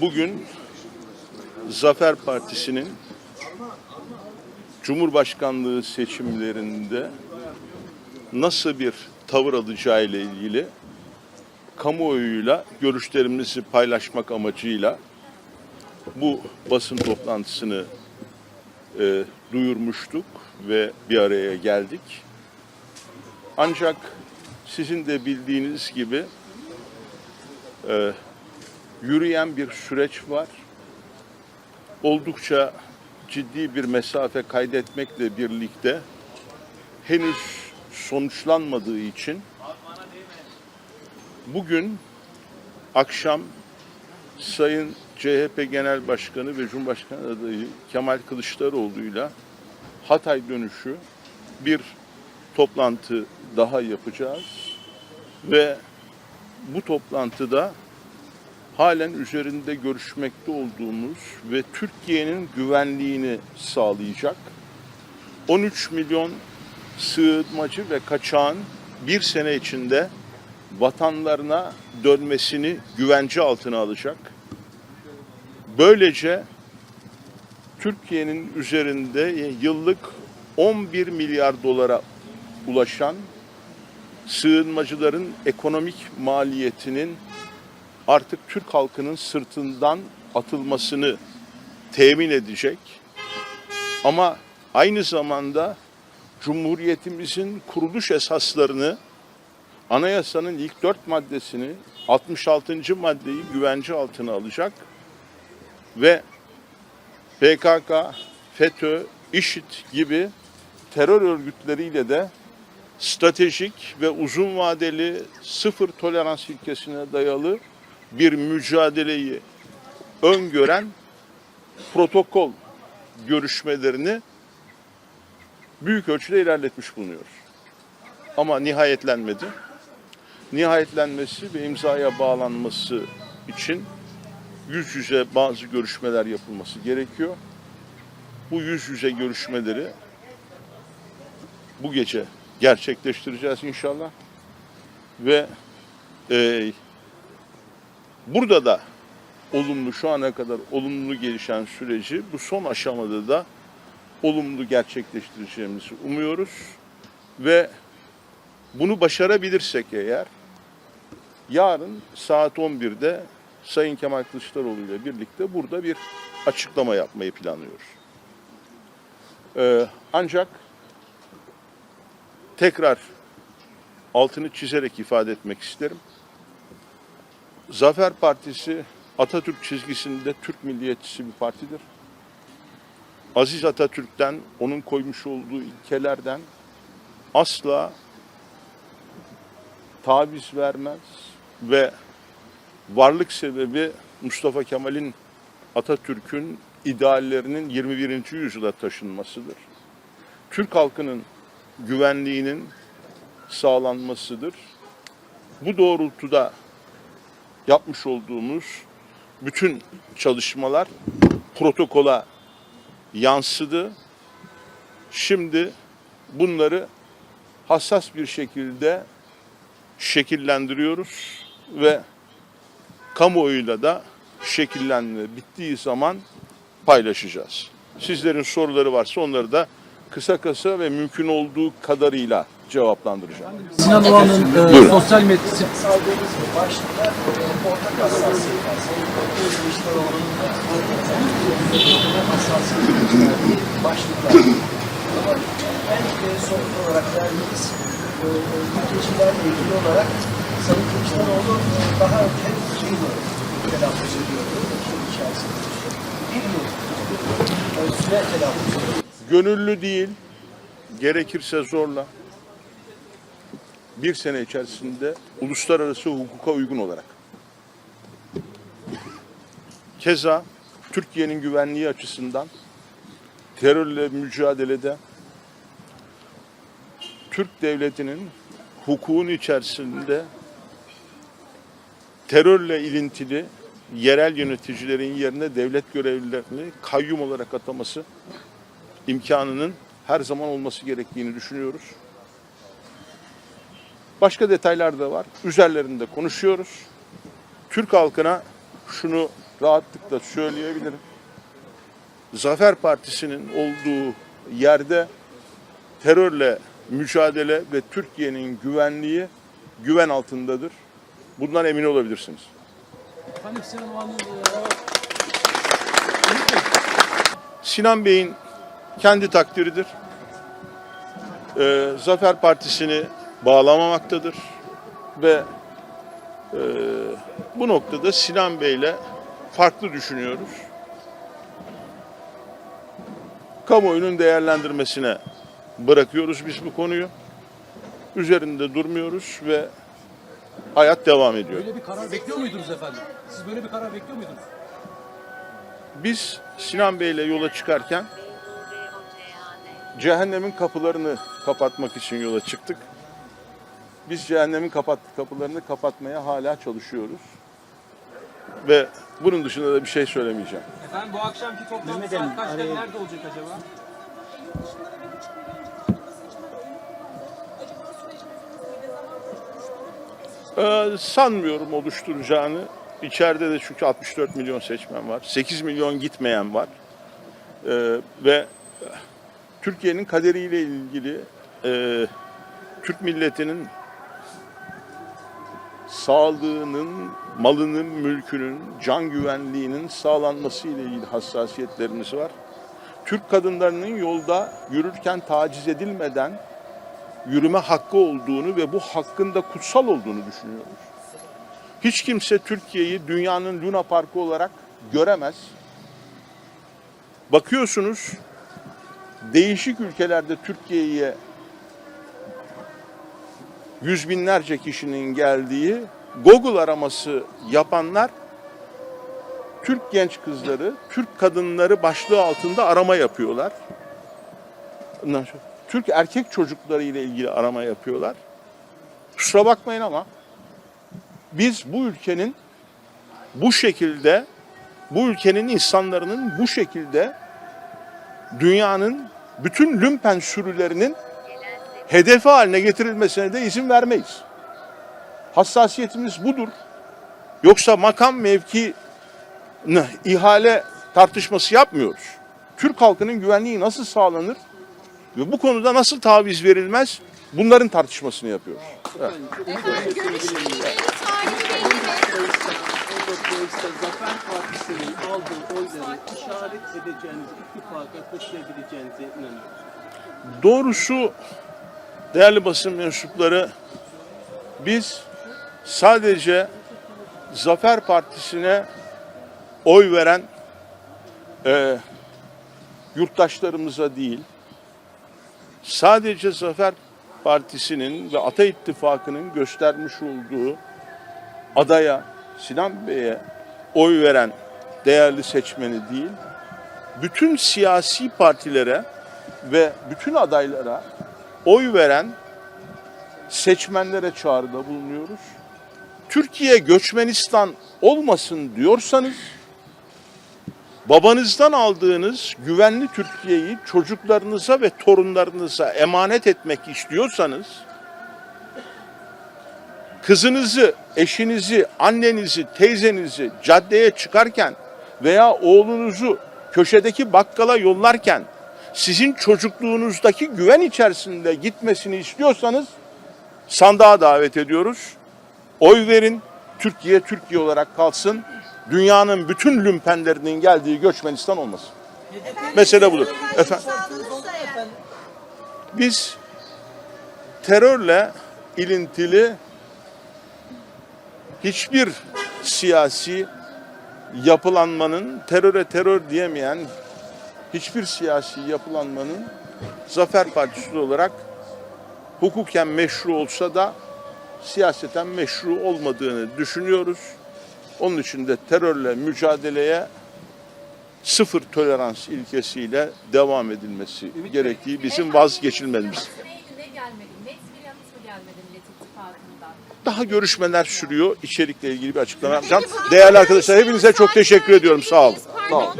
Bugün Zafer Partisi'nin Cumhurbaşkanlığı seçimlerinde nasıl bir tavır alacağı ile ilgili kamuoyuyla görüşlerimizi paylaşmak amacıyla bu basın toplantısını e, duyurmuştuk ve bir araya geldik. Ancak sizin de bildiğiniz gibi e, yürüyen bir süreç var. Oldukça ciddi bir mesafe kaydetmekle birlikte henüz sonuçlanmadığı için bugün akşam Sayın CHP Genel Başkanı ve Cumhurbaşkanı adayı Kemal Kılıçdaroğlu'yla Hatay dönüşü bir toplantı daha yapacağız ve bu toplantıda halen üzerinde görüşmekte olduğumuz ve Türkiye'nin güvenliğini sağlayacak 13 milyon sığınmacı ve kaçağın bir sene içinde vatanlarına dönmesini güvence altına alacak. Böylece Türkiye'nin üzerinde yıllık 11 milyar dolara ulaşan sığınmacıların ekonomik maliyetinin artık Türk halkının sırtından atılmasını temin edecek. Ama aynı zamanda Cumhuriyetimizin kuruluş esaslarını anayasanın ilk dört maddesini 66. maddeyi güvence altına alacak ve PKK, FETÖ, IŞİD gibi terör örgütleriyle de stratejik ve uzun vadeli sıfır tolerans ilkesine dayalı bir mücadeleyi öngören protokol görüşmelerini büyük ölçüde ilerletmiş bulunuyoruz. Ama nihayetlenmedi. Nihayetlenmesi ve imzaya bağlanması için yüz yüze bazı görüşmeler yapılması gerekiyor. Bu yüz yüze görüşmeleri bu gece gerçekleştireceğiz inşallah. Ve e, burada da olumlu şu ana kadar olumlu gelişen süreci bu son aşamada da olumlu gerçekleştireceğimizi umuyoruz ve bunu başarabilirsek eğer yarın saat 11'de Sayın Kemal Kılıçdaroğlu ile birlikte burada bir açıklama yapmayı planlıyoruz. Ee, ancak tekrar altını çizerek ifade etmek isterim. Zafer Partisi Atatürk çizgisinde Türk milliyetçisi bir partidir. Aziz Atatürk'ten, onun koymuş olduğu ilkelerden asla taviz vermez ve varlık sebebi Mustafa Kemal'in Atatürk'ün ideallerinin 21. yüzyıla taşınmasıdır. Türk halkının güvenliğinin sağlanmasıdır. Bu doğrultuda yapmış olduğumuz bütün çalışmalar protokola yansıdı. Şimdi bunları hassas bir şekilde şekillendiriyoruz ve kamuoyuyla da şekillenme bittiği zaman paylaşacağız. Sizlerin soruları varsa onları da kısa kısa ve mümkün olduğu kadarıyla cevaplandıracağım. Sinan Oğan'ın e, sosyal medyası e. Ama en e, somut olarak verdiğimiz e, mültecilerle ilgili olarak Sayın Kılıçdaroğlu e, daha önce iki yılı telaffuz ediyordu. Bir yıl e, süre telaffuz ediyordu. Gönüllü değil, gerekirse zorla bir sene içerisinde uluslararası hukuka uygun olarak. Keza Türkiye'nin güvenliği açısından terörle mücadelede Türk devletinin hukukun içerisinde terörle ilintili yerel yöneticilerin yerine devlet görevlilerini kayyum olarak ataması imkanının her zaman olması gerektiğini düşünüyoruz. Başka detaylar da var. Üzerlerinde konuşuyoruz. Türk halkına şunu rahatlıkla söyleyebilirim. Zafer Partisi'nin olduğu yerde terörle mücadele ve Türkiye'nin güvenliği güven altındadır. Bundan emin olabilirsiniz. E, Sinan Bey'in kendi takdiridir. Ee, Zafer Partisi'ni bağlamamaktadır ve e, bu noktada Sinan Bey'le farklı düşünüyoruz. Kamuoyunun değerlendirmesine bırakıyoruz biz bu konuyu. Üzerinde durmuyoruz ve hayat devam ediyor. böyle bir karar bekliyor muydunuz efendim? Siz böyle bir karar bekliyor muydunuz? Biz Sinan Bey'le yola çıkarken cehennemin kapılarını kapatmak için yola çıktık. Biz cehennemin kapat, kapılarını kapatmaya hala çalışıyoruz. Ve bunun dışında da bir şey söylemeyeceğim. Efendim bu akşamki toplantı saat kaçta araya- nerede olacak acaba? Ee, sanmıyorum oluşturacağını. İçeride de çünkü 64 milyon seçmen var. 8 milyon gitmeyen var. Ee, ve Türkiye'nin kaderiyle ilgili e, Türk milletinin sağlığının, malının, mülkünün, can güvenliğinin sağlanması ile ilgili hassasiyetlerimiz var. Türk kadınlarının yolda yürürken taciz edilmeden yürüme hakkı olduğunu ve bu hakkın da kutsal olduğunu düşünüyoruz. Hiç kimse Türkiye'yi dünyanın Luna Parkı olarak göremez. Bakıyorsunuz değişik ülkelerde Türkiye'ye yüz binlerce kişinin geldiği Google araması yapanlar Türk genç kızları, Türk kadınları başlığı altında arama yapıyorlar. Ondan sonra Türk erkek çocukları ile ilgili arama yapıyorlar. Kusura bakmayın ama biz bu ülkenin bu şekilde bu ülkenin insanların bu şekilde dünyanın bütün lümpen sürülerinin hedefi haline getirilmesine de izin vermeyiz. Hassasiyetimiz budur. Yoksa makam mevki ihale tartışması yapmıyoruz. Türk halkının güvenliği nasıl sağlanır ve bu konuda nasıl taviz verilmez bunların tartışmasını yapıyoruz. Evet. Efendim tarihi Zafer Partisi'nin aldığı oyları işaret edeceğiniz, ittifaka taşıyabileceğinize inanıyorum. Doğrusu değerli basın mensupları biz sadece Zafer Partisi'ne oy veren e, yurttaşlarımıza değil, sadece Zafer Partisi'nin ve Ata İttifakı'nın göstermiş olduğu adaya, Sinan Bey'e oy veren değerli seçmeni değil, bütün siyasi partilere ve bütün adaylara oy veren seçmenlere çağrıda bulunuyoruz. Türkiye göçmenistan olmasın diyorsanız babanızdan aldığınız güvenli Türkiye'yi çocuklarınıza ve torunlarınıza emanet etmek istiyorsanız kızınızı, eşinizi, annenizi, teyzenizi caddeye çıkarken veya oğlunuzu köşedeki bakkala yollarken sizin çocukluğunuzdaki güven içerisinde gitmesini istiyorsanız sandığa davet ediyoruz. Oy verin. Türkiye Türkiye olarak kalsın. Dünyanın bütün lümpenlerinin geldiği Göçmenistan olmasın. Mesele budur. Efendim, biz terörle ilintili hiçbir siyasi yapılanmanın teröre terör diyemeyen hiçbir siyasi yapılanmanın Zafer Partisi olarak hukuken meşru olsa da siyaseten meşru olmadığını düşünüyoruz. Onun için de terörle mücadeleye sıfır tolerans ilkesiyle devam edilmesi gerektiği bizim vazgeçilmezimiz. Ne, ne gelmedi? Net bir yanıt mı gelmedi Millet İttifakı'ndan? Daha görüşmeler sürüyor. İçerikle ilgili bir açıklama yapacağım. Değerli arkadaşlar hepinize çok teşekkür ediyorum. Sağ olun. Sağ olun.